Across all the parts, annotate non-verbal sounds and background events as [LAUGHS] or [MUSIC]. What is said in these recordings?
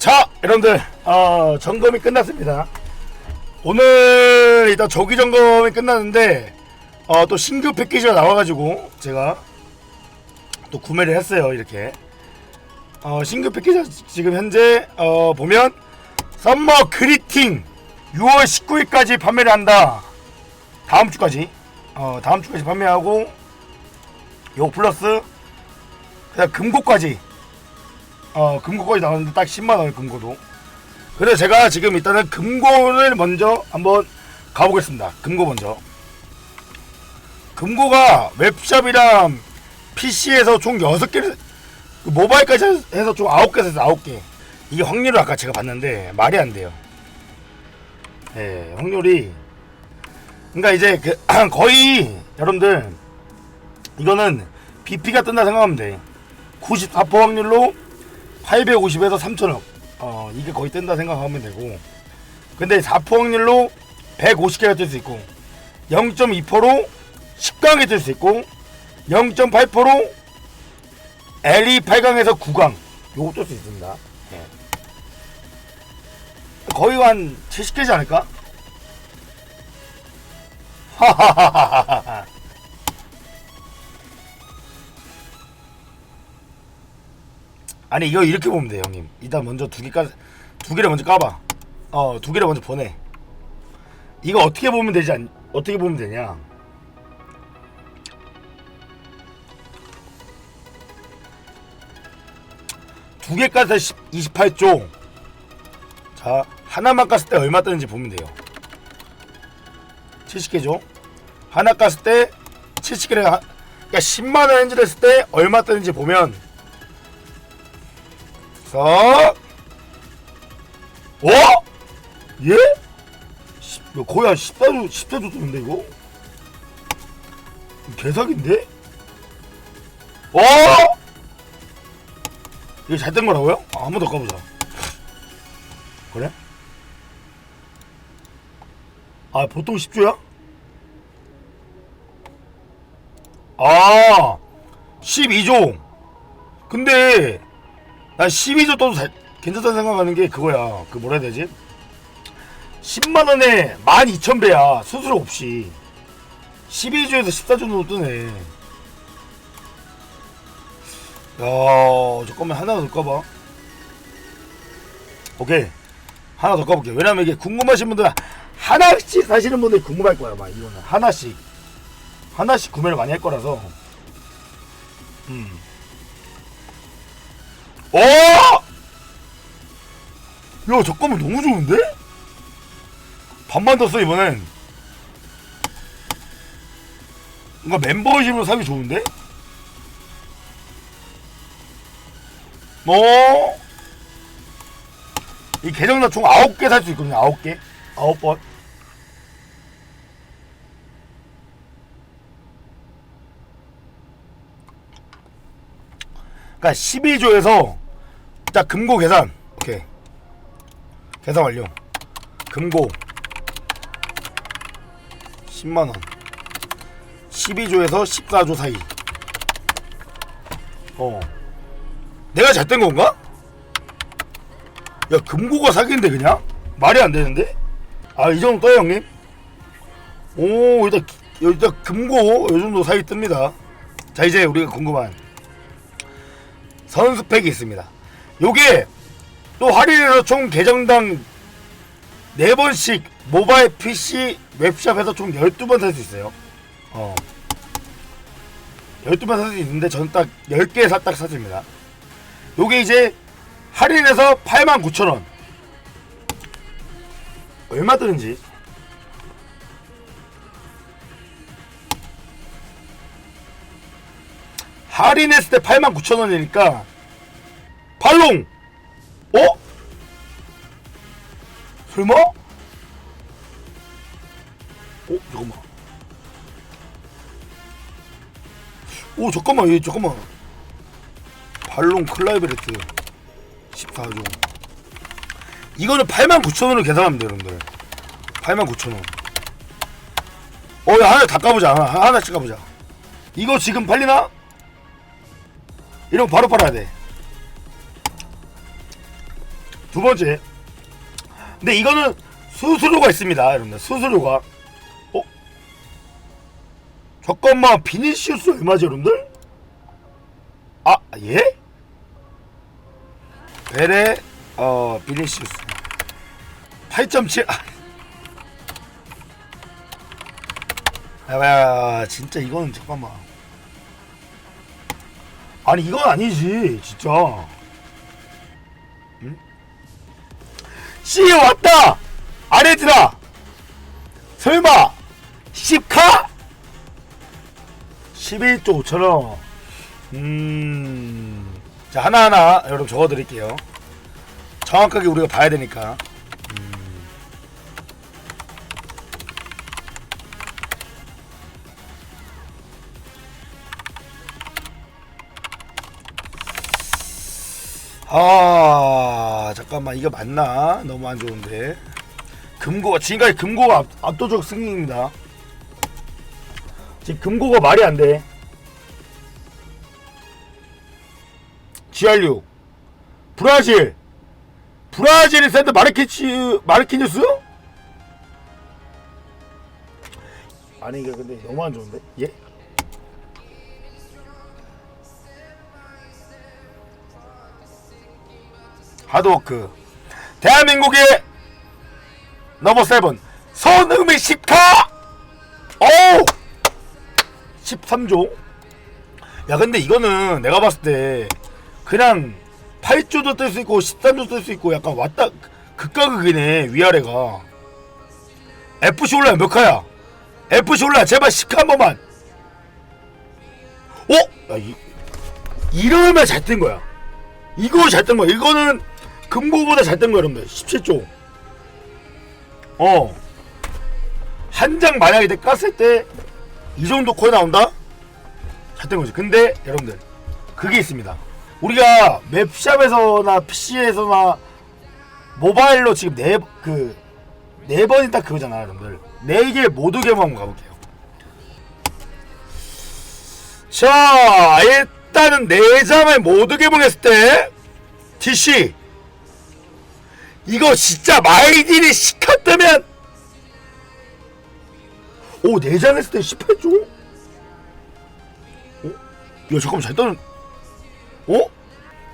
자, 여러분들, 어, 점검이 끝났습니다. 오늘 일단 조기 점검이 끝났는데, 어, 또 신규 패키지가 나와가지고, 제가 또 구매를 했어요, 이렇게. 어, 신규 패키지 지금 현재, 어, 보면, 썸머 그리팅 6월 19일까지 판매를 한다. 다음 주까지. 어, 다음 주까지 판매하고, 요 플러스, 그다음 금고까지 어 금고까지 나왔는데 딱 10만원 금고도. 그래서 제가 지금 일단은 금고를 먼저 한번 가보겠습니다. 금고 먼저. 금고가 웹샵이랑 PC에서 총 6개를 그 모바일까지 해서 총 9개 에서 9개. 이게 확률을 아까 제가 봤는데 말이 안 돼요. 예 확률이. 그러니까 이제 그 [CLEARS THROAT] 거의 여러분들 이거는 BP가 뜬다 생각하면 돼. 94% 확률로 850에서 3000억. 어 이게 거의 뜬다 생각하면 되고. 근데 4% 확률로 150개가 뜰 수 있고 0.2%로 10강에 뜰수 있고 0.8%로 LE 8강에서 9강. 요거 뜰 수 있습니다. 예. 거의 한 70개지 않을까? [LAUGHS] 하하하하하 아니 이거 이렇게 보면 돼 형님. 일단 먼저 두 개까지 두 개를 먼저 까봐. 어 두 개를 먼저 보내. 이거 어떻게 보면 되지 않, 어떻게 보면 되냐? 두개 깠을 때 10, 28조. 자 하나만 깠을 때 얼마 뜨는지 보면 돼요. 70개죠? 하나 깠을 때 70개를 하, 그러니까 10만원 엔질 했을 때 얼마 뜨는지 보면 자, 어? 예? 시- 거의 한 14조, 14조 뜨는데, 이거? 개사기인데? 어? 이거 잘뜬 거라고요? 아, 더 까보자. 그래? 아, 보통 10조야? 아, 12조. 근데, 난 12조 떠도 잘, 괜찮다 생각하는 게 그거야. 그 뭐라 해야 되지? 10만원에 12,000배야. 수수료 없이. 12조에서 14조 정도 뜨네. 야, 잠깐만 하나 더 까봐. 오케이. 하나 더 까볼게. 왜냐면 이게 궁금하신 분들 하나씩 사시는 분들이 궁금할 거야. 막 이거는 하나씩. 하나씩 구매를 많이 할 거라서. 음. 어! 야 잠깐만 너무 좋은데? 반만 더써 이번엔 뭔가 멤버십으로 사기 좋은데? 어? 이 계정당 총 9개 살 수 있거든요 9개 9번 그러니까 12조에서 자 금고 계산 오케이 계산 완료 금고 10만원 12조에서 14조 사이 어 내가 잘뗀 건가? 야 금고가 사기인데 그냥? 말이 안 되는데? 아 이 정도 떠요 형님? 오 일단 일단 금고 요 정도 사이 뜹니다 자 이제 우리가 궁금한 선수팩이 있습니다. 요게 또 할인해서 총 계정당 4번씩 모바일 PC 웹샵에서 총 12번 살 수 있어요. 어. 12번 살 수 있는데 저는 딱 10개 샀딱 샀습니다. 요게 이제 할인해서 89,000원. 얼마 드는지 할인했을 때 89,000원이니까 발롱! 어? 설마? 어? 잠깐만 오 잠깐만 얘 잠깐만 발롱 클라이베레트 14종 이거는 89,000원을 계산하면 돼요 여러분들 89,000원 어 야 하나 다 까보자 하나, 하나씩 까보자 이거 지금 팔리나? 거 바로 팔아야 돼. 두 번째. 근데 이거는 수수료가 있습니다, 여러분들. 수수료가. 어? 잠깐만, 비니시우스 얼마죠, 여러분들? 아, 예? 베레, 어, 비니시우스. 8.7. 아. 야, 야, 진짜 이거는 잠깐만. 아니, 이건 아니지, 진짜. C 왔다! 아레드라! 설마! 10카? 11조 5천원. 음. 자, 하나하나 여러분 적어 드릴게요. 정확하게 우리가 봐야 되니까. 음. 아 잠깐만 이거 맞나? 너무 안 좋은데 금고가 지금까지 금고가 압, 압도적 승리입니다 지금 금고가 말이 안 돼 GR6 브라질 브라질이 샌드 마르키치 마르키뉴스? 아니 이거 근데 너무 안 좋은데? 예? 하드워크 대한민국의 넘버 세븐 손흥민 10카! 오 13조? 야 근데 이거는 내가 봤을 때 그냥 8조도 뜰 수 있고 13조 뜰 수 있고 약간 왔다 극과 극이네 위아래가. FC 올라야 몇 카야? FC 올라야 제발 10카 한 번만. 어? 야, 이, 이러면 잘 뜬 거야. 이거 잘 뜬 거야. 이거는 금고보다 잘뜬 거야 여러분들. 17조. 어. 한 장 만약에 내가 깠을 때 이 정도 코에 나온다? 잘뜬 거지. 근데 여러분들 그게 있습니다. 우리가 맵샵에서나 PC에서나 모바일로 지금 네 그 네 번이 딱 그거잖아 여러분들. 네 개 모두 개봉 한번 가볼게요. 자 일단은 네 장을 모두 개봉했을 때 TC 이거 진짜 마이딜이 시켰다면 오 내장 했을 때 18조? 어? 야 잠깐만 잘 떠는 어?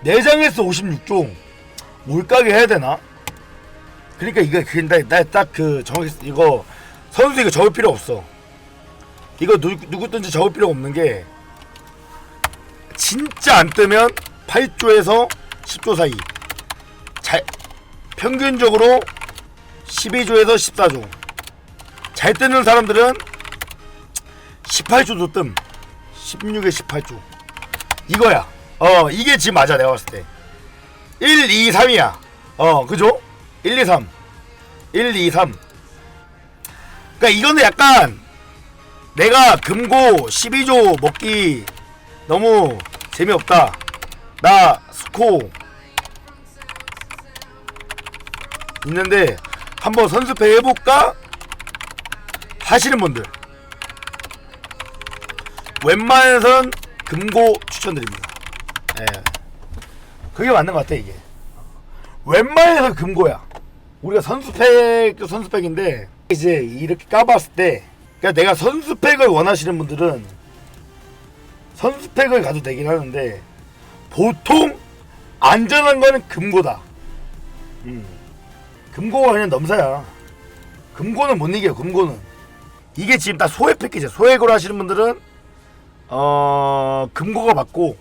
내장에서 56조 몰가게 해야 되나? 그러니까 이거 나딱그 정확히 이거 선수 이거 적을 필요 없어 이거 누, 누구든지 적을 필요 없는 게 진짜 안 뜨면 8조에서 10조 사이 잘 평균적으로 12조에서 14조. 잘 뜨는 사람들은 18조도 뜸 16에 18조. 이거야. 어 이게 지금 맞아 내가 봤을 때. 1, 2, 3이야. 어 그죠? 1, 2, 3 1, 2, 3 그니까 이거는 약간 내가 금고 12조 먹기 너무 재미없다. 나 스코 있는데 한번 선수패 해볼까 하시는 분들 웬만해선 금고 추천드립니다. 예. 그게 맞는 것 같아 이게. 웬만해서 금고야. 우리가 선수팩 선수팩인데 이제 이렇게 까봤을 때, 그러니까 내가 선수팩을 원하시는 분들은 선수팩을 가도 되긴 하는데 보통 안전한 거는 금고다. 음. 금고가 그냥 넘사야. 금고는 못 이겨. 금고는 이게 지금 다 소액 패키지. 소액으로 하시는 분들은 어 금고가 맞고